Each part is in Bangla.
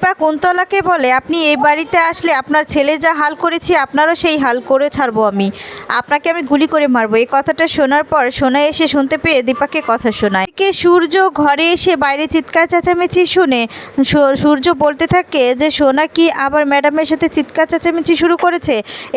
দীপা কুন্তলাকে বলে? আপনি এই বাড়িতে আসলে আপনার ছেলে যা হাল করেছি আপনারও সেই হাল করে ছাড়বো আমি। আপনাকে আমি গুলি করে মারবো। এই কথাটা শোনার পর সোনা এসে শুনতে পেয়ে দীপাকে কথা শোনায়। এদিকে সূর্য ঘরে এসে বাইরে চিৎকার চেঁচামেচি শুনে সূর্য বলতে থাকে যে সোনা কি আবার ম্যাডামের সাথে চিৎকার চেঁচামেচি শুরু করেছে?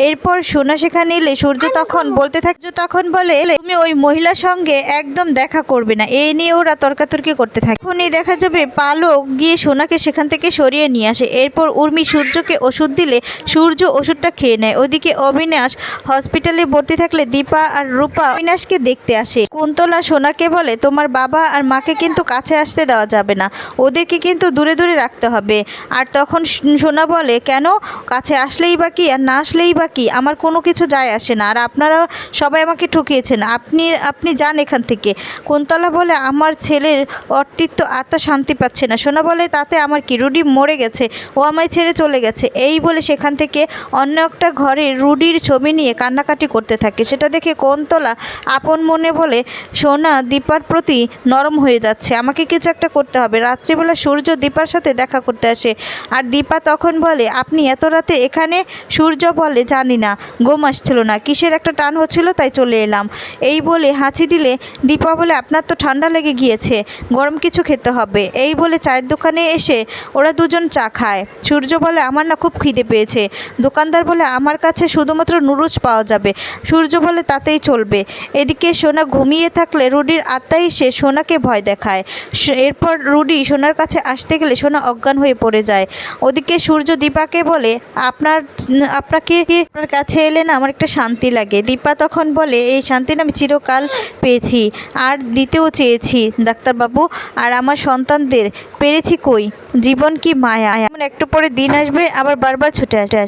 এরপর সোনা সেখানে এলে সূর্য তখন বলতে থাকে তখন বলে "এলে, তুমি ওই মহিলার সঙ্গে একদম দেখা করবে না। এই নিয়ে ওরা তর্কাতর্কি করতে থাকে। এখনই দেখা যাবে পালক গিয়ে সোনাকে সেখান থেকে সরিয়ে নিয়ে আসে। এরপর উর্মি সূর্যকে ওষুধ দিলে সূর্য ওষুধটা খেয়ে নেয়। ওদিকে অবিনাশ হসপিটালে ভর্তি থাকলে দীপা আর রূপা অবিনাশকে দেখতে আসে। কুন্তলা সোনাকে বলে, তোমার বাবা আর মাকে কিন্তু কাছে আসতে দেওয়া যাবে না। ওদেরকে কিন্তু দূরে দূরে রাখতে হবে। আর তখন সোনা বলে, কেন? কাছে আসলেই বা কি আর না আসলেই বা কি? আমার কোনো কিছু যায় আসে না। আর আপনারা সবাই আমাকে ঠকিয়েছেন। আপনি আপনি যান এখান থেকে। কুন্তলা বলে, আমার ছেলের অর্তিত্ব আত্মা শান্তি পাচ্ছে না। সোনা বলে, তাতে আমার কি? রুডি মরে গেছে, ও আমায় ছেড়ে চলে গেছে। এই বলে সেখান থেকে অন্য একটা ঘরে রুডির ছবি নিয়ে কান্নাকাটি করতে থাকে। সেটা দেখে কুন্তলা আপন মনে বলে, সোনা, দীপার প্রতি নরম হয়ে যাচ্ছে। আমাকে কিছু একটা করতে হবে। রাত্রিবেলা সূর্য দীপার সাথে দেখা করতে আসে। আর দীপা তখন বলে, আপনি এত রাতে এখানে? সূর্য বলে, জানি না, ঘুম আসছিল না, কিসের একটা টান হচ্ছিল তাই চলে এলাম। এই বলে হাঁচি দিলে, দীপা বলে, আপনার তো ঠান্ডা লেগে গিয়েছে, গরম কিছু খেতে হবে। এই বলে চায়ের দোকানে এসে ওরা দুজন চা খায়। সূর্য বলে, আমার না খুব খিদে পেয়েছে। দোকানদার বলে, আমার কাছে শুধুমাত্র নুডলস পাওয়া যাবে। সূর্য বলে, তাতেই চলবে। এদিকে সোনা ঘুমিয়ে থাকলে রুডির আত্মাই সে সোনাকে ভয় দেখায়। এরপর রুডি সোনার কাছে আসতে গেলে সোনা অজ্ঞান হয়ে পড়ে যায়। ওদিকে সূর্য দীপাকে বলে, আপনার আপনাকে আপনার কাছে এলে না আমার একটা শান্তি লাগে। দীপা তখন বলে, এই শান্তি আমি চিরকাল পেয়েছি, আর দিতেও চেয়েছি। ডাক্তারবাবু, আর আমার সন্তানদের পেরেছি কই? জীবন কি মায়া এমন একটু পরে দিন আসবে আবার বারবার ছুটে আসবে।